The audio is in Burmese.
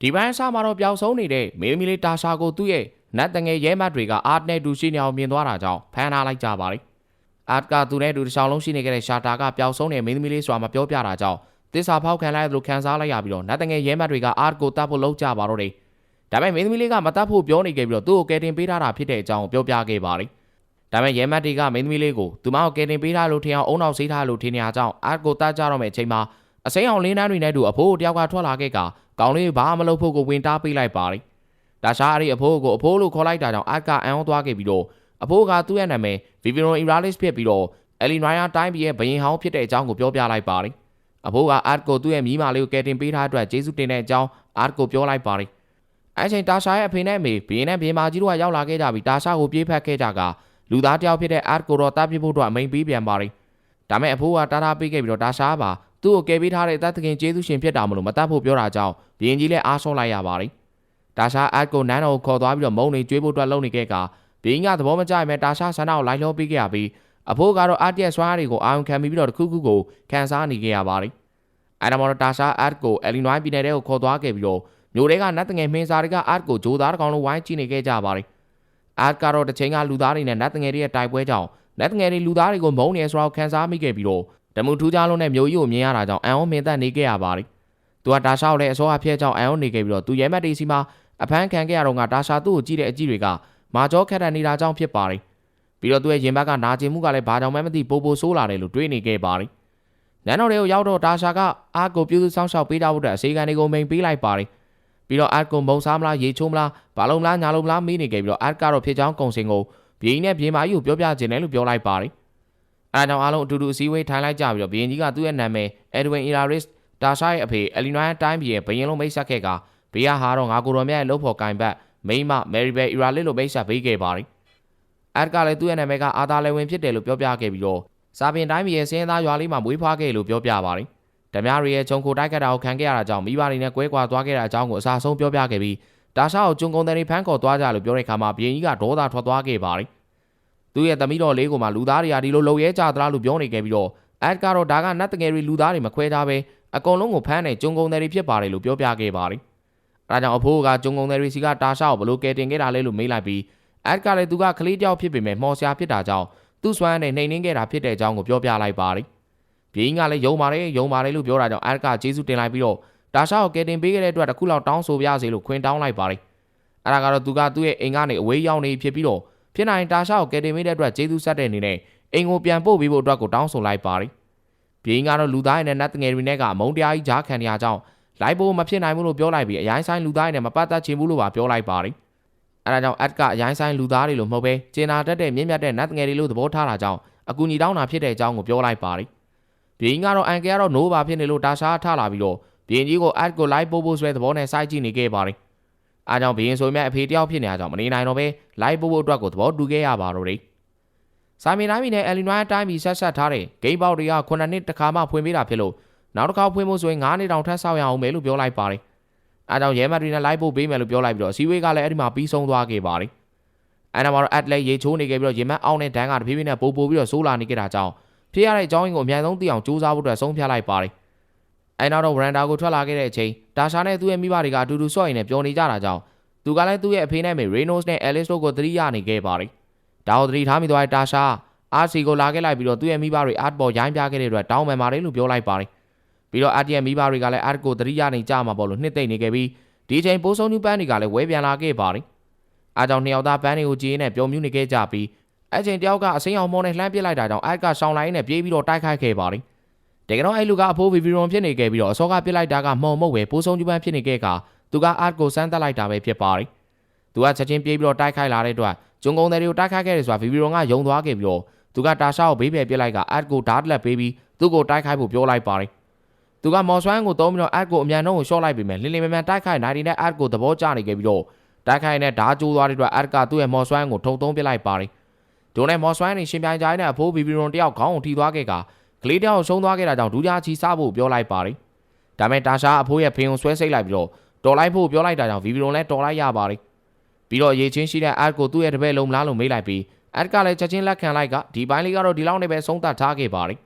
ဒီပိုင်းအစမှာတော့ပျောက်ဆုံးနေတဲ့မင်းသမီးလေးတာရှာကိုသူ့ရဲ့နတ်တငယ်ရဲမတ်တွေကအာတ်နဲ့တူရှိနေအောင်မြင်သွားတာကြောင့်ဖမ်းထားလိုက်ကြပါတယ်အာတ်ကသူနဲ့တူတစ်ချောင်းလုံးရှိနေခဲ့တဲ့ရှာတာကပျောက်ဆုံးတဲ့မင်းသမီးလေးဆိုတာမပြောပြတာကြောင့်တစ္ဆာဖောက်ခံလိုက်ရသလိုခံစားလိုက်ရပြီးတော့နတ်တငယ်ရဲမတ်တွေကအာတ်ကိုတတ်ဖို့လုပ်ကြပါတော့တယ်ဒါပေမဲ့မင်းသမီးလေးကမတတ်ဖို့ပြောနေခဲ့ပြီးတော့သူ့ကိုကယ်တင်ပေးထားတာဖြစ်တဲ့အကြောင်းကိုပြောပြခဲ့ပါတယ်ဒါပေမဲ့ရဲမတ်တွေကမင်းသမီးလေးကိုသူမကိုကယ်တင်ပေးထားလို့ထင်အောင်အုံနောက်ဆေးထားလို့ထင်နေကြအောင်အာတ်ကိုတတ်ကြတော့မယ့်အချိန်မှာအစိမ်းအောင်လင်းနှန်းတွေနဲ့တူအဖိုးတယောက်ကထွက်လာခဲ့က ကောင်းလေးဘာမှမလုပ်ဖို့ကိုဝင်တားပေးလိုက်ပါတယ်ဒါရှာအရီအဖိုးကိုအဖိုးလို့ခေါ်လိုက်တာကြောင့်အာတ်ကအံ့ဩသွားခဲ့ပြီးတော့အဖိုးကသူ့ရဲ့နာမည်ဗီဗီရိုအီရာလစ်ဖြစ်ပြီးတော့အယ်လီနွိုင်ယာတိုင်းပြည်ရဲ့ဘရင်ဟောင်းဖြစ်တဲ့အကြောင်းကိုပြောပြလိုက်ပါတယ်အဖိုးကအာတ်ကိုသူ့ရဲ့မိမလေးကိုကယ်တင်ပေးထားအတွက်ကျေးဇူးတင်တဲ့အကြောင်းအာတ်ကိုပြောလိုက်ပါတယ်အဲ့ချိန်တာရှာရဲ့အဖေနဲ့အမေဘရင်နဲ့ဘရင်မကြီးတို့ကရောက်လာခဲ့ကြပြီးတာရှာကိုပြေးဖက်ခဲ့ကြကလူသားတယောက်ဖြစ်တဲ့အာတ်ကိုတော့တားပြဖို့အတွက်အမိန်ပေးပြန်ပါတယ်ဒါမဲ့အဖိုးကတားတားပေးခဲ့ပြီးတော့တာရှာပါ သူ့ကိုကယ်ပေးထားတဲ့အသက်သခင်ကျေးဇူးရှင်ဖြစ်တာမလို့မတတ်ဖို့ပြောတာကြောင့်ဘရင်ကြီးလည်းအားဆုံးလိုက်ရပါတယ်တာရှာအတ်ကိုနန်းတော်ကိုခေါ်သွားပြီးတော့မုံနေကျွေးဖို့အတွက်လုပ်နေခဲ့ကဘရင်ကသဘောမကျရင်တာရှာဆန္ဒကိုလိုက်လို့ပေးခဲ့ရပြီးအဖိုးကတော့အတ်ရဲ့ဆွမ်းအားတွေကိုအာရုံခံပြီးတော့တခုခုကိုခံစားနေခဲ့ရပါတယ်အဲ့ဒါမှတော့တာရှာအတ်ကိုအယ်လီနွိုင်းပြည်နယ်ထဲကိုခေါ်သွားခဲ့ပြီးတော့မျိုးတွေကနတ်တငယ်မင်းစားတွေကအတ်ကိုဂျိုးသားတစ်ကောင်လုံးဝိုင်းကြည့်နေခဲ့ကြပါတယ်အတ်ကတော့တစ်ချိန်ကလူသားတွေနဲ့နတ်တငယ်တွေရဲ့တိုက်ပွဲကြောင့်နတ်တငယ်တွေလူသားတွေကိုမုန်းနေဆိုတော့ခံစားမိခဲ့ပြီးတော့ ဓမူထူးခြားလုံးနဲ့မျိုးကြီးကိုမြင်ရတာကြောင့်အန်အောင်မင်းသက်နေခဲ့ရပါတယ်သူကတာရှာကိုလည်းအစောအဖျက်ကြောင့်အန်အောင်နေခဲ့ပြီးတော့သူရဲမတ်တီစီမှာအဖမ်းခံခဲ့ရတော့ကတာရှာသူ့ကိုကြည့်တဲ့အကြည့်တွေကမာကျောခက်တဲ့နေတာကြောင့်ဖြစ်ပါတယ်ပြီးတော့သူရဲ့ရင်ဘက်ကနာကျင်မှုကလည်းဘာကြောင့်မှမသိပိုပိုဆိုးလာတယ်လို့တွေးနေခဲ့ပါတယ်နန်းတော်တွေကိုရောက်တော့တာရှာကအာကိုပြုစုစောင့်ရှောက်ပေးကြဖို့အတွက်အစီအကံတွေကိုမိန်ပေးလိုက်ပါတယ်ပြီးတော့အတ်ကိုမုံစားမလားရေချိုးမလားဘာလုံးမလားညာလုံးမလားမေးနေခဲ့ပြီးတော့အတ်ကတော့ဖြစ်ချောင်းကုံစင်ကိုဘီင်းနဲ့ပြေးမကြီးကိုပြောပြခြင်းတယ်လို့ပြောလိုက်ပါတယ် အဲဒါကြောင့်အားလုံးအတူတူအစည်းအဝေးထိုင်လိုက်ကြပြီးတော့ဘီရင်ကြီးကသူ့ရဲ့နာမည်အက်ဒဝင်အီရာရစ်တာရှာရဲ့အဖေအလီနွိုင်းတိုင်းပြည်ရဲ့ဘရင်လုံးမိတ်ဆက်ခဲ့ကဘေးကဟာတော့ငါကိုတော်မြတ်ရဲ့လှုပ်ဖို့ကင်ဘတ်မိမမယ်ရီဘယ်အီရာလစ်လိုမိတ်ဆက်ပေးခဲ့ပါတယ်အက်ကလည်းသူ့ရဲ့နာမည်ကအာသာလေဝင်ဖြစ်တယ်လို့ပြောပြခဲ့ပြီးတော့စာပင်တိုင်းပြည်ရဲ့စင်းသားရွာလေးမှာမွေးဖွားခဲ့လို့ပြောပြပါတယ်ဓမြရီရဲ့ဂျုံကိုတိုက်ခတ်တာကိုခံခဲ့ရတာကြောင့်မိဘတွေနဲ့ကွဲကွာသွားခဲ့တာအကြောင်းကိုအစားဆုံးပြောပြခဲ့ပြီးဒါရှာကိုဂျုံကုန်တဲ့ဖန်းခေါ်သွားကြလို့ပြောတဲ့အခါမှာဘရင်ကြီးကဒေါသထွက်သွားခဲ့ပါတယ် သူ့ရဲ့သမီးတော်လေးကိုမှလူသားတွေကဒီလိုလုံရဲကြသလားလို့ပြောနေခဲ့ပြီးတော့အက်ကတော့ဒါကနတ်တငယ်တွေလူသားတွေမခွဲထားပဲအကုန်လုံးကိုဖမ်းနေဂျုံကုန်တဲ့တွေဖြစ်ပါတယ်လို့ပြောပြခဲ့ပါတယ်။အဲဒါကြောင့်အဖိုးကဂျုံကုန်တဲ့တွေစီကတာရှာကိုဘလို့ကဲတင်ခဲ့တာလဲလို့မေးလိုက်ပြီးအက်ကလည်းသူကကလေးတယောက်ဖြစ်ပေမဲ့မော်ဆရာဖြစ်တာကြောင့်သူ့စွမ်းနဲ့နှိမ်နှင်းခဲ့တာဖြစ်တဲ့အကြောင်းကိုပြောပြလိုက်ပါတယ်။ပြင်းကလည်းယုံပါတယ်ယုံပါတယ်လို့ပြောတာကြောင့်အက်ကကျေးဇူးတင်လိုက်ပြီးတော့တာရှာကိုကဲတင်ပေးခဲ့တဲ့အတွက်တစ်ခုလောက်တောင်းဆိုပြစေလို့ခွင်တောင်းလိုက်ပါတယ်။အဲဒါကတော့သူကသူ့ရဲ့အိမ်ကနေအဝေးရောက်နေဖြစ်ပြီးတော့ ဖြစ်နိုင်တာရှာကိုကယ်တင်မိတဲ့အတွက်ကျေးဇူးဆက်တဲ့အနေနဲ့အိမ်ကိုပြန်ပို့ပေးဖို့အတွက်ကိုတောင်းဆိုလိုက်ပါတယ်။ပြင်းကတော့လူသားရဲ့နတ်ငယ်တွေနဲ့ကအမုန်းတရားကြီးကြားခံနေရကြောင်းလိုက်ဖို့မဖြစ်နိုင်ဘူးလို့ပြောလိုက်ပြီးအရင်ဆိုင်လူသားရဲ့နဲ့မပတ်သက်ချင်ဘူးလို့ပါပြောလိုက်ပါတယ်။အဲဒါကြောင့်အတ်ကအရင်ဆိုင်လူသားတွေလို့မဟုတ်ပဲကျင်နာတတ်တဲ့မြင့်မြတ်တဲ့နတ်ငယ်တွေလို့သဘောထားတာကြောင့်အကူညီတောင်းတာဖြစ်တဲ့အကြောင်းကိုပြောလိုက်ပါတယ်။ပြင်းကတော့အန်ကယ်ကတော့နိုးပါဖြစ်နေလို့တာရှားထလာပြီးတော့ပြင်းကြီးကိုအတ်ကိုလိုက်ပို့ဖို့ဆိုတဲ့သဘောနဲ့စိုက်ကြည့်နေခဲ့ပါတယ်။ အားကြောင့်ဘရင်ဆိုမြတ်အဖေတယောက်ဖြစ်နေကြကြောင့်မနေနိုင်တော့ပဲလိုက်ပို့ဖို့အတွက်ကိုသဘောတူခဲ့ရပါတော့တယ်။စာမီတိုင်းပြည်နဲ့အယ်လီနွိုင်းတိုင်းပြည်ဆက်ဆက်ထားတဲ့ဂိမ်းပေါက်တွေက9နှစ်တခါမှဖွင့်ပေးတာဖြစ်လို့နောက်တစ်ခါဖွင့်ဖို့ဆိုရင်9နှစ်တောင်ထပ်ဆောက်ရအောင်မယ်လို့ပြောလိုက်ပါတယ်။အားကြောင့်ရဲမတ်တွေနဲ့လိုက်ပို့ပေးမယ်လို့ပြောလိုက်ပြီးတော့စီဝေးကလည်းအဲ့ဒီမှာပြီးဆုံးသွားခဲ့ပါတယ်။အဲ့ဒါမှာတော့အက်လက်ရေချိုးနေခဲ့ပြီးတော့ရေမတ်အောင်နဲ့ဒန်းကတဖြည်းဖြည်းနဲ့ပို့ပို့ပြီးတော့ဆိုးလာနေကြတာကြောင့်ဖြစ်ရတဲ့အကြောင်းရင်းကိုအများဆုံးသိအောင်စူးစမ်းဖို့အတွက်ဆုံးဖြတ်လိုက်ပါတယ်။ အဲနောက်တော့ဝရန်ဒါကိုထွက်လာခဲ့တဲ့အချိန်ဒါရှာနဲ့သူ့ရဲ့မိဘတွေကအတူတူဆော့ရင်နဲ့ပျော်နေကြတာကြောင့်သူကလည်းသူ့ရဲ့အဖေနဲ့မေရေနိုစ်နဲ့အဲလစ်တို့ကိုသတိရနေခဲ့ပါတယ်။ဒါကိုသတိထားမိသွားတဲ့တာရှာအာစီကိုလာခဲ့လိုက်ပြီးတော့သူ့ရဲ့မိဘတွေအာတ်ပေါ်ရိုင်းပြခဲ့တဲ့အတွက်တောင်းပန်ပါတယ်လို့ပြောလိုက်ပါတယ်။ပြီးတော့အာတီရဲ့မိဘတွေကလည်းအာတ်ကိုသတိရနေကြမှာပေါ့လို့နှစ်သိမ့်နေခဲ့ပြီးဒီချိန်ပိုးဆုံးညူပန်းတွေကလည်းဝဲပြန်လာခဲ့ပါတယ်။အားကြောင့်နှစ်ယောက်သားပန်းတွေကိုကြည်နဲ့ပျော်မြူးနေခဲ့ကြပြီးအဲ့ချိန်တယောက်ကအစိမ်းအောင်မောနဲ့လှမ်းပစ်လိုက်တာကြောင့်အာတ်ကရှောင်းလိုက်နဲ့ပြေးပြီးတော့တိုက်ခိုက်ခဲ့ပါတယ်။ တကယ်တော့အဲ့လူကအဖိုးဗီဗီရွန်ဖြစ်နေခဲ့ပြီးတော့အစောကပစ်လိုက်တာကမှုံမုတ်ပဲပိုးဆုံးညူပန်းဖြစ်နေခဲ့ကသူကအာတ်ကိုစမ်းတက်လိုက်တာပဲဖြစ်ပါတယ်။သူကချက်ချင်းပြေးပြီးတော့တိုက်ခိုက်လာတဲ့အတွက်ဂျုံကုန်းတွေကိုတိုက်ခိုက်ခဲ့တယ်ဆိုတာဗီဗီရွန်ကယုံသွားခဲ့ပြီးတော့သူကတာရှာကိုဘေးပယ်ပစ်လိုက်ကအတ်ကိုဓာတ်လက်ပေးပြီးသူ့ကိုတိုက်ခိုက်ဖို့ပြောလိုက်ပါတယ်။သူကမော်ဆွမ်းကိုတုံးပြီးတော့အတ်ကိုအမြန်နှုံးကိုရှော့လိုက်ပြီးမယ်လင်းလင်းမြန်မြန်တိုက်ခိုက်နိုင်တဲ့အတ်ကိုသဘောကျနေခဲ့ပြီးတော့တိုက်ခိုက်နဲ့ဓာတ်ကျိုးသွားတဲ့အတွက်အတ်ကသူ့ရဲ့မော်ဆွမ်းကိုထုံသုံးပစ်လိုက်ပါတယ်။ဒုံနဲ့မော်ဆွမ်းနေရှင်ပြိုင်ကြတဲ့အဖိုးဘီဘီရွန်တယောက်ခေါင်းကိုထိသွားခဲ့က ကလေးတယောက်ဆုံးသွားခဲ့တာကြောင့်ဒူးကြားချီစားဖို့ပြောလိုက်ပါတယ်။ဒါမဲ့တာရှာအဖိုးရဲ့ဖင်ကိုဆွဲစိတ်လိုက်ပြီးတော့တော်လိုက်ဖို့ပြောလိုက်တာကြောင့်ဗီဘီရွန်လည်းတော်လိုက်ရပါတယ်။ပြီးတော့ရေချင်းရှိတဲ့အတ်ကိုသူ့ရဲ့တပည့်လုံးမလားလို့မေးလိုက်ပြီးအက်ကလည်းချက်ချင်းလက်ခံလိုက်ကဒီပိုင်းလေးကတော့ဒီလောက်နဲ့ပဲဆုံးသတ်ထားခဲ့ပါတယ်